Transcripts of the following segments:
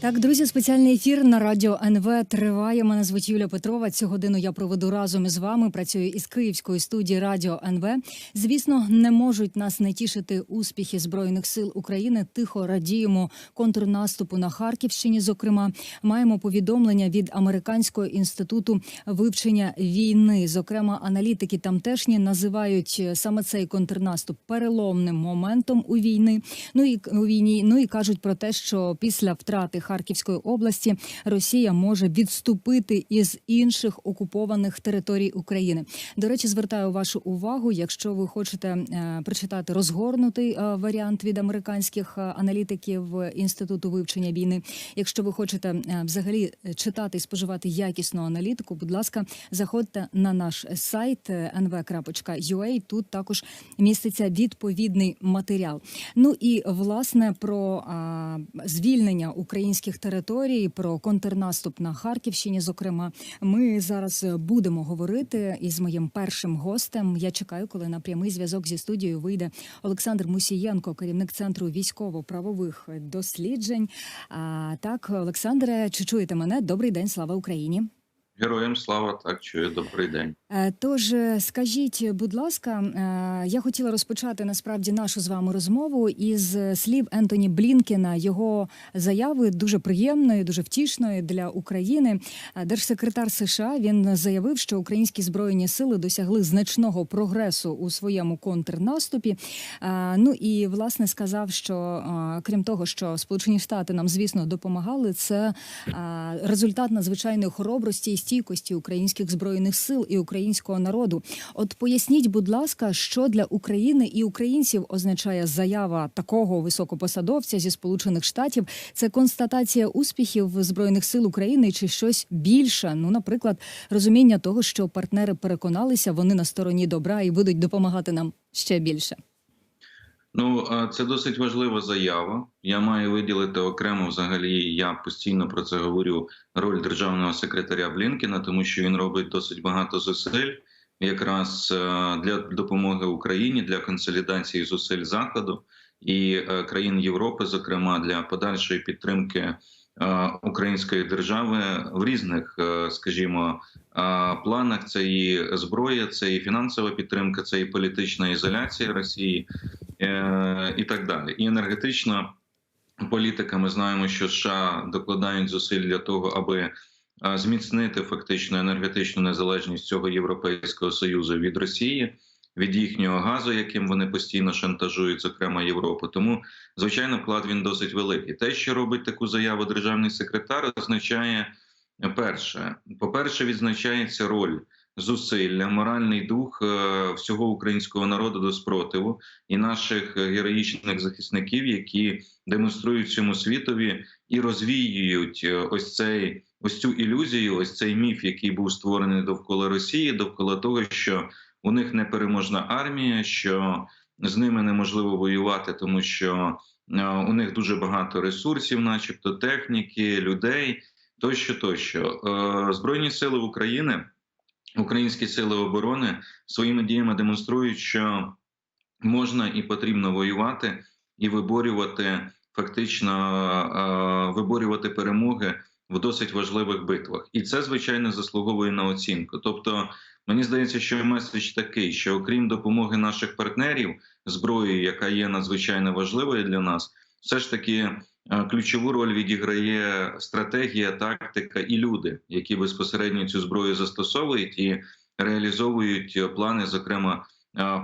Так, друзі, спеціальний ефір на радіо НВ триває. Мене звуть Юля Петрова. Цю годину я проведу разом із вами. Працюю із Київської студії Радіо НВ. Звісно, не можуть нас не тішити успіхи збройних сил України. Тихо радіємо контрнаступу на Харківщині. Зокрема, маємо повідомлення від американського інституту вивчення війни. Зокрема, аналітики тамтешні називають саме цей контрнаступ переломним моментом у війни. Ну і у війні. Ну і кажуть про те, що після втрати Харківської області Росія може відступити із інших окупованих територій України. До речі, звертаю вашу увагу, якщо ви хочете е, прочитати розгорнутий е, варіант від американських е, аналітиків інституту вивчення війни. Якщо ви хочете взагалі читати і споживати якісну аналітику, будь ласка, заходьте на наш сайт nv.ua. Тут також міститься відповідний матеріал. Ну і власне про а, звільнення українських територій, про контрнаступ на Харківщині. Зокрема, ми зараз будемо говорити із моїм першим гостем. Я чекаю, коли на прямий зв'язок зі студією вийде Олександр Мусієнко, керівник центру військово-правових досліджень. А, так, Олександре, чи чуєте мене? Добрий день, слава Україні. Героям слава так чую. Добрий день. Е, Тож е, скажіть, будь ласка, е, я хотіла розпочати насправді нашу з вами розмову із слів Ентоні Блінкена. Його заяви дуже приємної, дуже втішної для України. Держсекретар США він заявив, що українські збройні сили досягли значного прогресу у своєму контрнаступі. Ну і власне сказав, що крім того, що Сполучені Штати нам звісно допомагали, це результат надзвичайної хоробрості і стійкості українських збройних сил і українського народу. От поясніть, будь ласка, що для України і українців означає заява такого високопосадовця зі Сполучених Штатів? Це констатація успіхів збройних сил України чи щось більше? Ну, наприклад, розуміння того, що партнери переконалися, вони на стороні добра і будуть допомагати нам ще більше. Ну це досить важлива заява. Я маю виділити окремо взагалі. Я постійно про це говорю. Роль державного секретаря Блінкена, тому що він робить досить багато зусиль, якраз е, для допомоги Україні для консолідації зусиль заходу і е, країн Європи, зокрема для подальшої підтримки української держави в різних, е, скажімо, е, планах. Це і зброя, це і фінансова підтримка, це і політична ізоляція Росії. Е, і так далі. І енергетична політика. Ми знаємо, що США докладають зусиль для того, аби е, зміцнити фактично енергетичну незалежність цього європейського союзу від Росії. Від їхнього газу, яким вони постійно шантажують, зокрема Європу, тому звичайно вклад він досить великий. Те, що робить таку заяву державний секретар, означає перше: по-перше, відзначається роль зусилля, моральний дух е, всього українського народу до спротиву і наших героїчних захисників, які демонструють цьому світові і розвіюють е, ось цей ось цю ілюзію, ось цей міф, який був створений довкола Росії, довкола того, що у них непереможна армія, що з ними неможливо воювати, тому що е, у них дуже багато ресурсів, начебто техніки, людей, тощо, тощо збройні сили України. Українські сили оборони своїми діями демонструють, що можна і потрібно воювати і виборювати фактично виборювати перемоги в досить важливих битвах, і це звичайно заслуговує на оцінку. Тобто, мені здається, що меседж такий, що окрім допомоги наших партнерів зброєю, яка є надзвичайно важливою для нас, все ж таки. Ключову роль відіграє стратегія, тактика і люди, які безпосередньо цю зброю застосовують і реалізовують плани, зокрема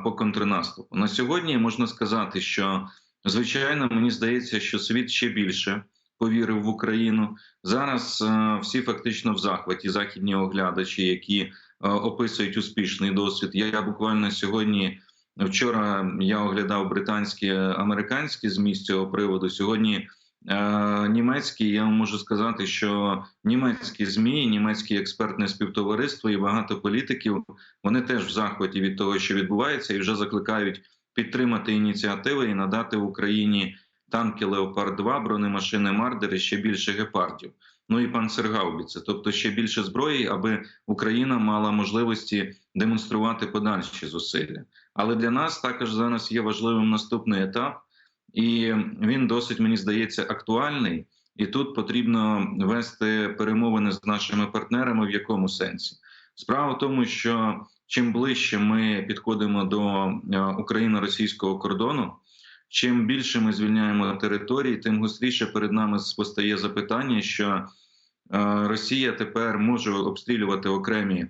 по контрнаступу. На сьогодні можна сказати, що звичайно мені здається, що світ ще більше повірив в Україну. Зараз всі фактично в захваті західні оглядачі, які описують успішний досвід. Я буквально сьогодні. Вчора я оглядав британські американські змі з цього приводу. Сьогодні Е, німецькі, я можу сказати, що німецькі змі, німецьке експертне співтовариство і багато політиків вони теж в захваті від того, що відбувається, і вже закликають підтримати ініціативи і надати Україні танки Леопард 2 бронемашини Мардери ще більше гепардів. Ну і панцергаубіце, тобто ще більше зброї, аби Україна мала можливості демонструвати подальші зусилля. Але для нас також зараз є важливим наступний етап і він досить мені здається актуальний. І тут потрібно вести перемовини з нашими партнерами. В якому сенсі справа в тому, що чим ближче ми підходимо до україно-російського кордону, чим більше ми звільняємо території, тим гостріше перед нами постає запитання, що Росія тепер може обстрілювати окремі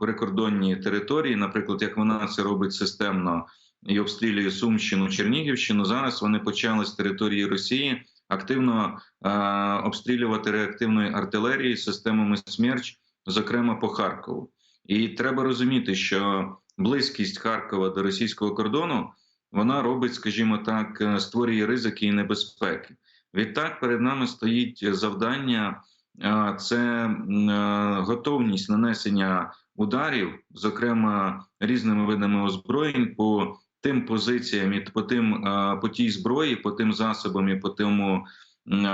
прикордонні території, наприклад, як вона це робить системно і обстрілює Сумщину, Чернігівщину. Зараз вони почали з території Росії активно обстрілювати реактивною артилерією системами «Смерч», зокрема по Харкову. І треба розуміти, що близькість Харкова до російського кордону вона робить, скажімо так, створює ризики і небезпеки. Відтак перед нами стоїть завдання це готовність нанесення ударів, зокрема різними видами озброєнь, по тим позиціям і по тим по тій зброї, по тим засобам і по тому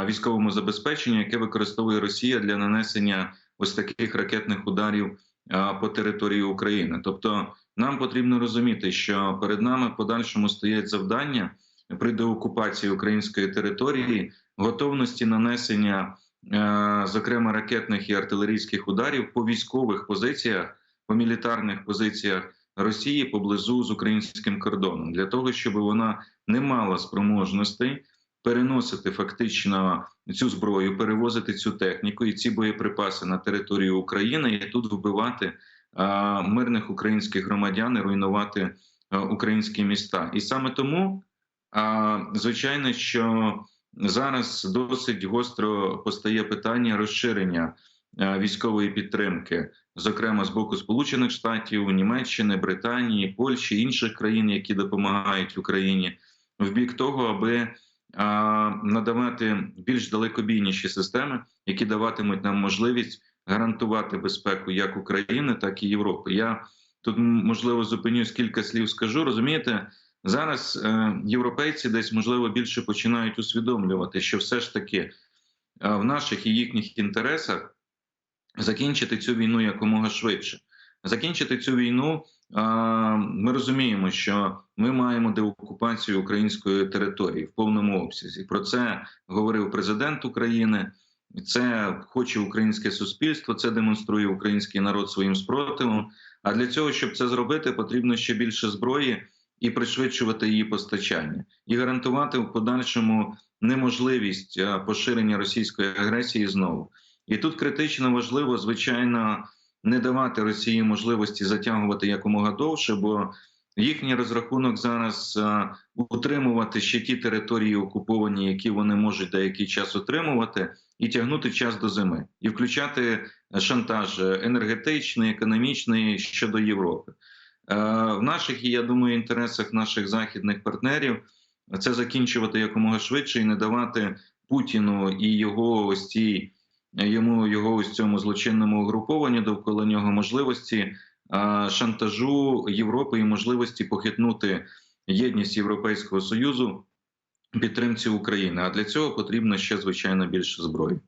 військовому забезпеченню, яке використовує Росія для нанесення ось таких ракетних ударів по території України. Тобто, нам потрібно розуміти, що перед нами подальшому стоять завдання при деокупації української території, готовності нанесення. Зокрема, ракетних і артилерійських ударів по військових позиціях, по мілітарних позиціях Росії поблизу з українським кордоном, для того, щоб вона не мала спроможностей переносити фактично цю зброю, перевозити цю техніку і ці боєприпаси на територію України і тут вбивати мирних українських громадян і руйнувати українські міста. І саме тому, звичайно, що зараз досить гостро постає питання розширення військової підтримки, зокрема з боку Сполучених Штатів, Німеччини, Британії, Польщі інших країн, які допомагають Україні, в бік того, аби надавати більш далекобійніші системи, які даватимуть нам можливість гарантувати безпеку як України, так і Європи. Я тут можливо зупинюсь кілька слів. Скажу, розумієте, зараз е, європейці десь можливо більше починають усвідомлювати, що все ж таки е, в наших і їхніх інтересах закінчити цю війну якомога швидше. Закінчити цю війну ми розуміємо, що ми маємо деокупацію української території в повному обсязі. Про це говорив президент України. Це хоче українське суспільство, це демонструє український народ своїм спротивом. А для цього, щоб це зробити, потрібно ще більше зброї і пришвидшувати її постачання, і гарантувати в подальшому неможливість поширення російської агресії знову. І тут критично важливо, звичайно, не давати Росії можливості затягувати якомога довше, бо їхній розрахунок зараз утримувати ще ті території окуповані, які вони можуть деякий час утримувати, і тягнути час до зими, і включати шантаж енергетичний, економічний щодо Європи. В наших і я думаю, інтересах наших західних партнерів це закінчувати якомога швидше і не давати Путіну і його ось цій йому його ось цьому злочинному угрупованню довкола нього можливості шантажу Європи і можливості похитнути єдність Європейського союзу підтримці України. А для цього потрібно ще звичайно більше зброї.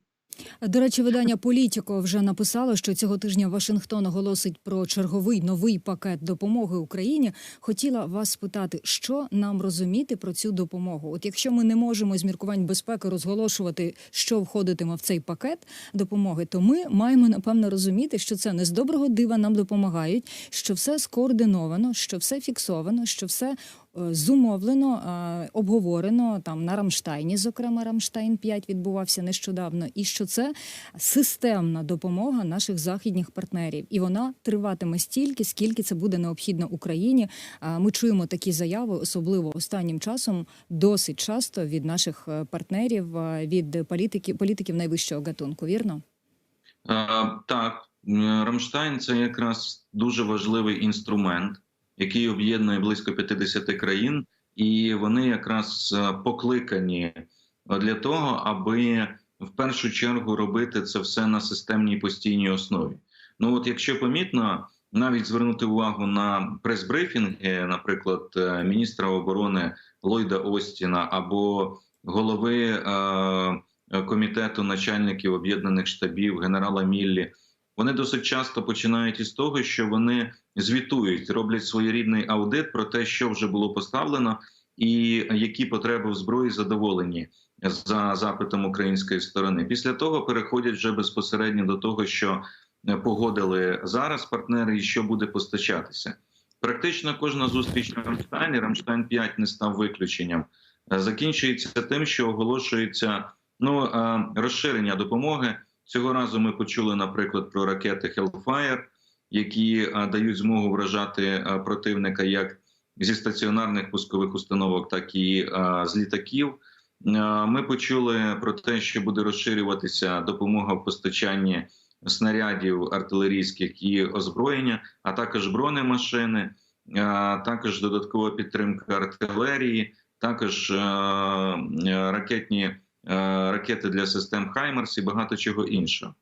До речі, видання Політіко вже написало, що цього тижня Вашингтон оголосить про черговий новий пакет допомоги Україні. Хотіла вас спитати, що нам розуміти про цю допомогу. От якщо ми не можемо з міркувань безпеки розголошувати, що входитиме в цей пакет допомоги, то ми маємо напевно розуміти, що це не з доброго дива нам допомагають, що все скоординовано, що все фіксовано, що все зумовлено, е, обговорено там на Рамштайні, зокрема Рамштайн 5 відбувався нещодавно, і що це системна допомога наших західних партнерів, і вона триватиме стільки, скільки це буде необхідно Україні. Ми чуємо такі заяви, особливо останнім часом, досить часто від наших е, партнерів, від політиків політиків найвищого гатунку. Вірно? А, так, Рамштайн це якраз дуже важливий інструмент який об'єднує близько 50 країн, і вони якраз е, покликані для того, аби в першу чергу робити це все на системній постійній основі. Ну от, якщо помітно, навіть звернути увагу на прес-брифінги, наприклад, е, міністра оборони Ллойда Остіна або голови е комітету начальників об'єднаних штабів генерала Міллі вони досить часто починають із того, що вони звітують, роблять своєрідний аудит про те, що вже було поставлено, і які потреби в зброї задоволені за запитом української сторони. Після того переходять вже безпосередньо до того, що погодили зараз партнери, і що буде постачатися. Практично кожна зустріч в Рамштайні, Рамштайн 5 не став виключенням. Закінчується тим, що оголошується ну е, розширення допомоги. Цього разу ми почули, наприклад, про ракети Hellfire, які е, дають змогу вражати е, противника як зі стаціонарних пускових установок, так і е, з літаків. Ми почули про те, що буде розширюватися допомога в постачанні снарядів артилерійських і озброєння, а також бронемашини, також додаткова підтримка артилерії, також ракетні ракети для систем Хаймерс і багато чого іншого.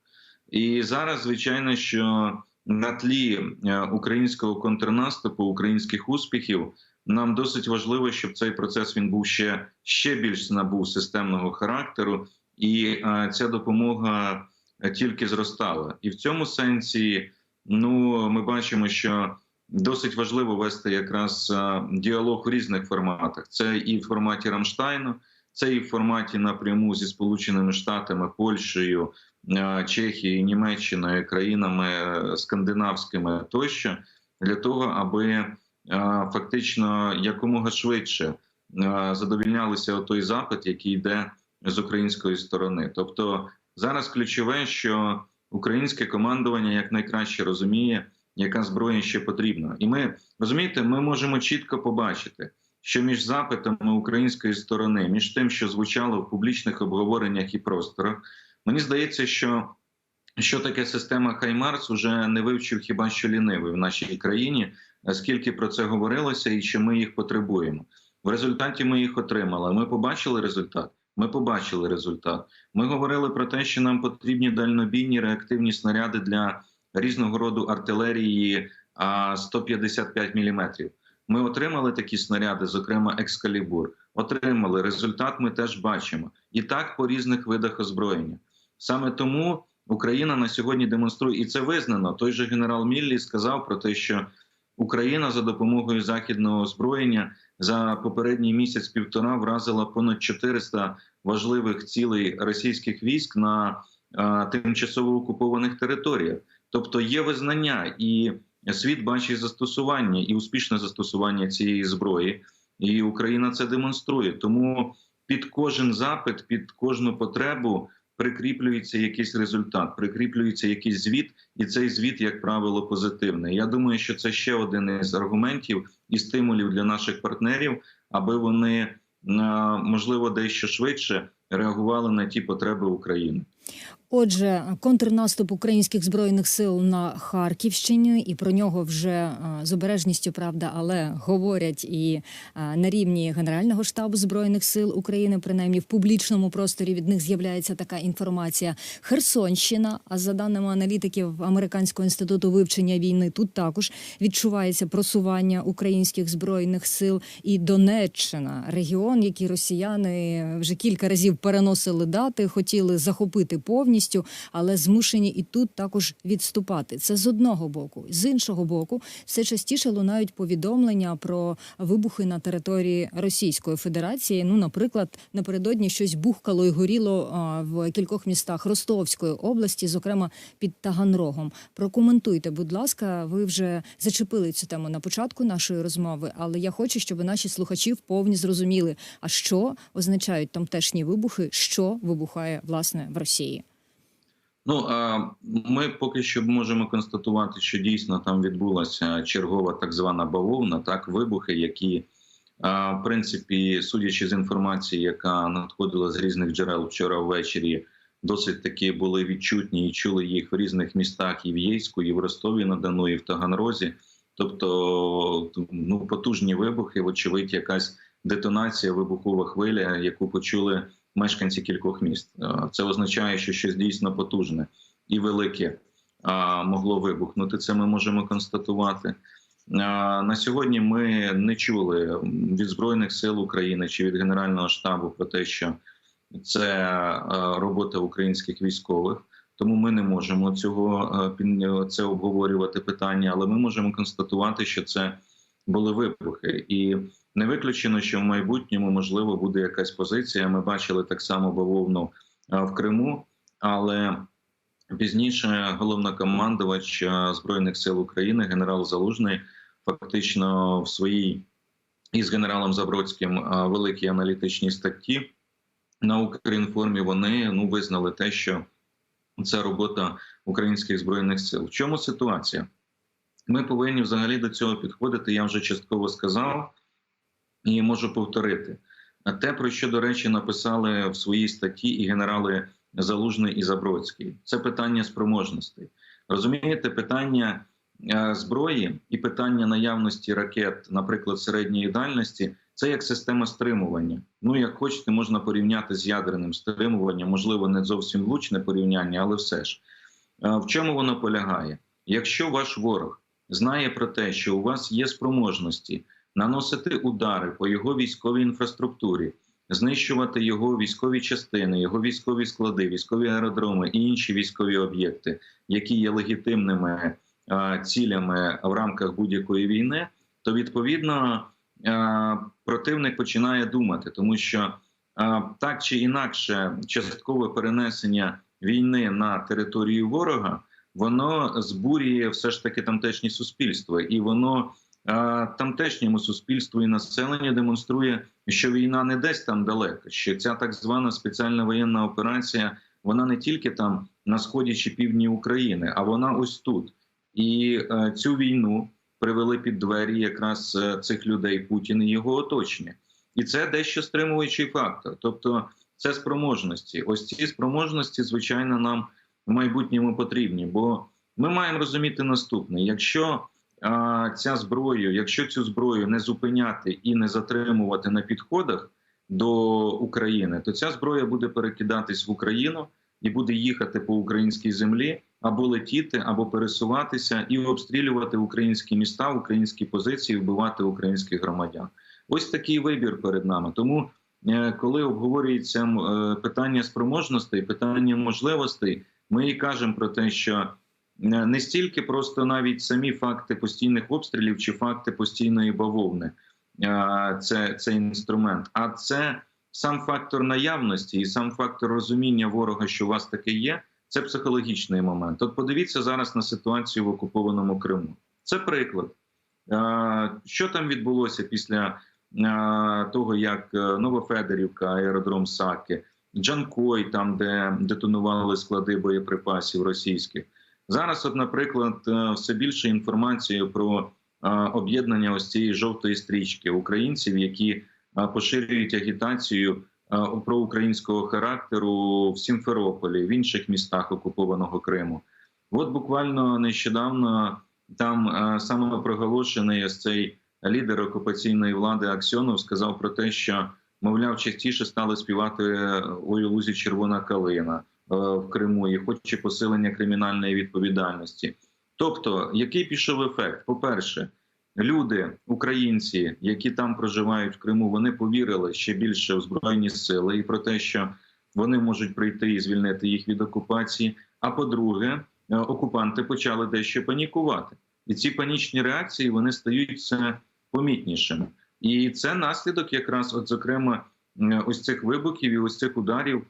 І зараз, звичайно, що на тлі е, українського контрнаступу, українських успіхів, нам досить важливо, щоб цей процес він був ще ще більш набув системного характеру, і е, ця допомога е, тільки зростала. І в цьому сенсі, ну ми бачимо, що досить важливо вести якраз е, діалог у різних форматах. Це і в форматі Рамштайну, це і в форматі напряму зі Сполученими Штатами, Польщею, е, Чехією, Німеччиною, країнами е, скандинавськими тощо для того, аби е, фактично якомога швидше задовільнялися той запит, який йде з української сторони. Тобто зараз ключове, що українське командування якнайкраще розуміє, яка зброя ще потрібна, і ми розумієте, ми можемо чітко побачити, що між запитами української сторони, між тим, що звучало в публічних обговореннях і просторах, мені здається, що що таке система Хаймарс уже не вивчив хіба що лінивий в нашій країні, скільки про це говорилося, і що ми їх потребуємо. В результаті ми їх отримали. Ми побачили результат. Ми побачили результат. Ми говорили про те, що нам потрібні дальнобійні реактивні снаряди для різного роду артилерії а, 155 мм. Ми отримали такі снаряди, зокрема екскалібур. Отримали результат. Ми теж бачимо, і так по різних видах озброєння. Саме тому Україна на сьогодні демонструє, і це визнано. Той же генерал Міллі сказав про те, що Україна за допомогою західного озброєння за попередній місяць-півтора вразила понад 400 важливих цілей російських військ на а, тимчасово окупованих територіях. Тобто є визнання, і світ бачить застосування і успішне застосування цієї зброї, і Україна це демонструє. Тому під кожен запит, під кожну потребу прикріплюється якийсь результат, прикріплюється якийсь звіт, і цей звіт, як правило, позитивний. Я думаю, що це ще один із аргументів і стимулів для наших партнерів, аби вони можливо дещо швидше реагували на ті потреби України. Отже, контрнаступ українських збройних сил на Харківщині, і про нього вже з обережністю правда, але говорять і на рівні Генерального штабу збройних сил України, принаймні в публічному просторі від них з'являється така інформація. Херсонщина, а за даними аналітиків Американського інституту вивчення війни, тут також відчувається просування українських збройних сил і Донеччина, регіон, який росіяни вже кілька разів переносили дати, хотіли захопити повністю але змушені і тут також відступати. Це з одного боку, з іншого боку, все частіше лунають повідомлення про вибухи на території Російської Федерації. Ну, наприклад, напередодні щось бухкало і горіло в кількох містах Ростовської області, зокрема під Таганрогом. Прокоментуйте, будь ласка, ви вже зачепили цю тему на початку нашої розмови, але я хочу, щоб наші слухачі вповні зрозуміли, а що означають тамтешні вибухи, що вибухає власне в Росії. Ну ми поки що можемо констатувати, що дійсно там відбулася чергова так звана бавовна, так вибухи, які в принципі, судячи з інформації, яка надходила з різних джерел вчора ввечері, досить таки були відчутні і чули їх в різних містах і в Єйську, і в Ростові на Дону, і в Таганрозі. Тобто, ну потужні вибухи, вочевидь, якась детонація, вибухова хвиля, яку почули мешканці кількох міст. Це означає, що щось дійсно потужне і велике могло вибухнути. Це ми можемо констатувати. На сьогодні ми не чули від збройних сил України чи від Генерального штабу про те, що це робота українських військових. Тому ми не можемо цього це обговорювати питання, але ми можемо констатувати, що це були вибухи, і Не виключено, що в майбутньому можливо буде якась позиція. Ми бачили так само бавовну в Криму, але пізніше головнокомандувач збройних сил України, генерал Залужний, фактично в своїй із генералом Забродським великій аналітичній статті на Укрінформі вони ну визнали те, що це робота українських збройних сил. В чому ситуація? Ми повинні взагалі до цього підходити. Я вже частково сказав і можу повторити. Те, про що, до речі, написали в своїй статті і генерали Залужний і Забродський, це питання спроможностей. Розумієте, питання е, зброї і питання наявності ракет, наприклад, середньої дальності, це як система стримування. Ну, як хочете, можна порівняти з ядерним стримуванням, можливо, не зовсім влучне порівняння, але все ж. Е, В чому воно полягає? Якщо ваш ворог знає про те, що у вас є спроможності наносити удари по його військовій інфраструктурі, знищувати його військові частини, його військові склади, військові аеродроми і інші військові об'єкти, які є легітимними е, цілями в рамках будь-якої війни, то відповідно е, противник починає думати, тому що е, так чи інакше, часткове перенесення війни на територію ворога. Воно збурює все ж таки тамтешнє суспільство, і воно тамтешньому суспільству і населенню демонструє, що війна не десь там далеко, що ця так звана спеціальна воєнна операція вона не тільки там на сході чи півдні України, а вона ось тут. І е, цю війну привели під двері якраз е, цих людей Путін і його оточення, і це дещо стримуючий фактор. Тобто, це спроможності. Ось ці спроможності, звичайно, нам в майбутньому потрібні, бо ми маємо розуміти наступне: якщо ця зброю, якщо цю зброю не зупиняти і не затримувати на підходах до України, то ця зброя буде перекидатись в Україну і буде їхати по українській землі або летіти, або пересуватися і обстрілювати українські міста, українські позиції, вбивати українських громадян. Ось такий вибір перед нами. Тому, е, коли обговорюється е, питання спроможностей, питання можливостей, ми і кажемо про те, що не стільки просто навіть самі факти постійних обстрілів чи факти постійної бавовни е, це, це інструмент, а це сам фактор наявності і сам фактор розуміння ворога, що у вас таке є. Це психологічний момент. От подивіться зараз на ситуацію в окупованому Криму. Це приклад. Е, Що там відбулося після е, того, як е, Новофедерівка, аеродром Саки, Джанкой, там де детонували склади боєприпасів російських. Зараз, от, наприклад, е, все більше інформації про е, об'єднання ось цієї жовтої стрічки українців, які е, поширюють агітацію проукраїнського характеру в Сімферополі, в інших містах окупованого Криму. От буквально нещодавно там саме проголошений цей лідер окупаційної влади Аксьонов сказав про те, що мовляв частіше стали співати «Ой, лузі червона калина в Криму і хоче посилення кримінальної відповідальності. Тобто, який пішов ефект? По-перше, люди, українці, які там проживають в Криму, вони повірили ще більше в збройні сили і про те, що вони можуть прийти і звільнити їх від окупації. А по-друге, е, окупанти почали дещо панікувати, і ці панічні реакції вони стають все помітнішими. І це наслідок, якраз, от зокрема, е, ось цих вибухів і ось цих ударів, е,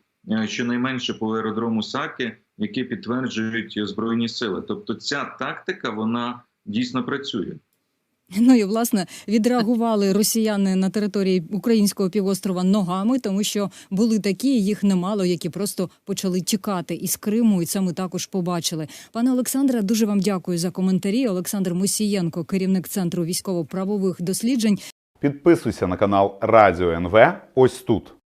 щонайменше по аеродрому Саки, які підтверджують збройні сили. Тобто, ця тактика вона дійсно працює. Ну і власне відреагували росіяни на території українського півострова ногами, тому що були такі, їх немало, які просто почали тікати із Криму, і це ми також побачили. Пане Олександре, дуже вам дякую за коментарі. Олександр Мусієнко, керівник центру військово-правових досліджень. Підписуйся на канал Радіо НВ ось тут.